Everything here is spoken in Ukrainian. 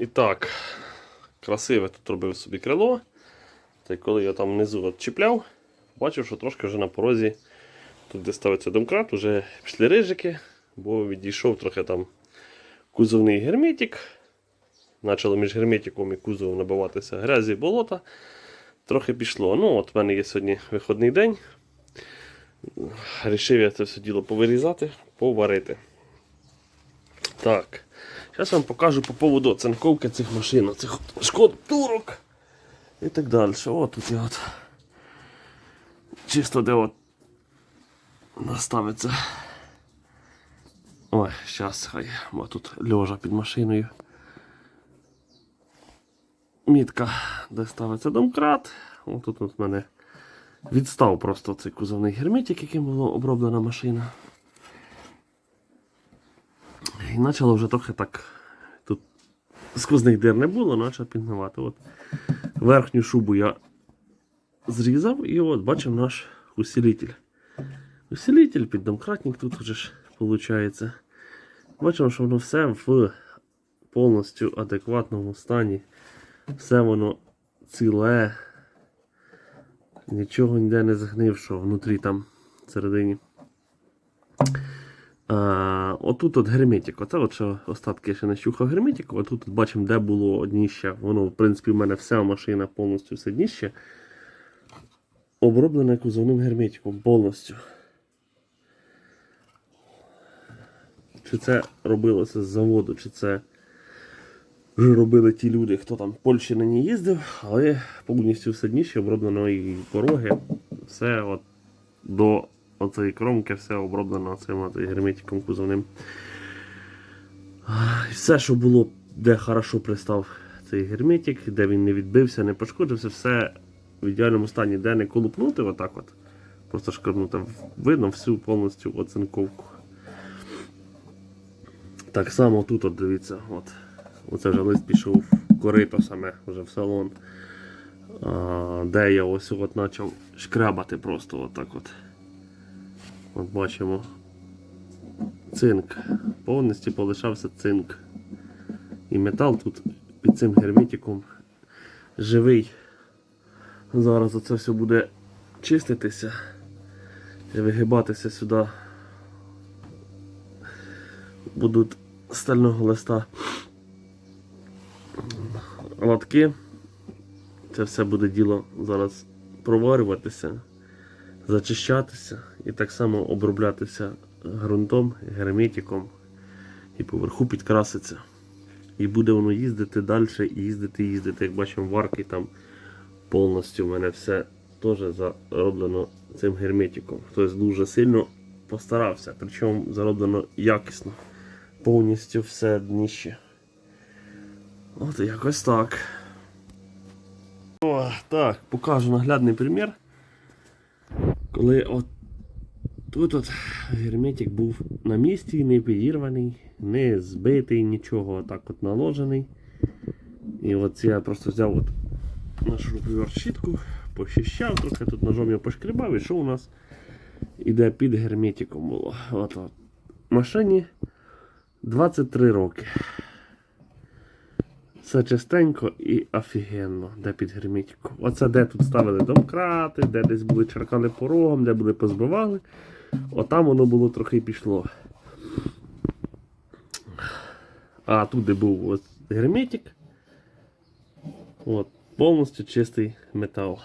І так, красиве тут робив собі крило. Та й коли я там внизу от чіпляв, бачив, що трошки вже на порозі, тут де ставиться домкрат, вже пішли рижики, бо відійшов трохи там кузовний герметик. Почало між герметиком і кузовом набиватися грязі болота. Трохи пішло. Ну, от в мене є сьогодні виходний день. Рішив я це все діло повирізати, поварити. Так. Зараз вам покажу по поводу оцинковки цих машин, цих шкод турок і так далі. О, тут я от чисто де от наставиться. Ой, зараз хай, бо тут льожа під машиною. Мітка, де ставиться домкрат. О, тут от в мене відстав просто цей кузовний герметик, яким була оброблена машина. І почало вже трохи так. Тут сквозних дир не було, почав підгнивати. От верхню шубу я зрізав і от бачимо наш усилитель. Усилитель, піддомкратник тут вже ж виходить. Бачимо, що воно все в повністю адекватному стані. Все воно ціле. Нічого ніде не згнившого внутрі там всередині. Отут от герметик. Оце от що остатки ще не щухав герметик. Отут от бачимо, де було дніще. Воно, в принципі, в мене вся машина повністю все дніще. Оброблене кузовним герметиком повністю. Чи це робилося з заводу, чи це вже робили ті люди, хто там в Польщі ній їздив, але повністю все дніще оброблено і пороги. Все от до оцієї кромки, все оброблено цим герметиком кузовним. Все, що було, де хорошо пристав цей герметик, де він не відбився, не пошкоджився, все в ідеальному стані, де не колупнути, отак от. Просто шкарнути. Видно всю повністю оцинковку. Так само тут, от дивіться, от. Оце вже лист пішов в корито саме, вже в салон. Де я ось от почав шкрабати просто отак от. От бачимо цинк. Повністю полишався цинк. І метал тут під цим герметиком живий. Зараз оце все буде чиститися і вигибатися сюди. Будуть стального листа латки. Це все буде діло зараз проварюватися, зачищатися і так само оброблятися ґрунтом, герметиком і поверху підкраситься. І буде воно їздити далі їздити, їздити. Як бачимо, варки там повністю в мене все теж зароблено цим герметиком. Тобто дуже сильно постарався, причому зароблено якісно. Повністю все дніще. От якось так. О, так, покажу наглядний примір. Коли от тут от герметик був на місці, не підірваний, не збитий, нічого так от наложений. І от я просто взяв от нашу щітку, пощищав, трохи тут ножом його пошкрібав, і що у нас іде під герметиком було. От, от. Машині 23 роки. Все чистенько і офігенно, де під герметику. Оце де тут ставили домкрати, де десь були черкали порогом, де були позбивали. Отам воно було трохи пішло. А тут де був ось герметик. От, повністю чистий метал.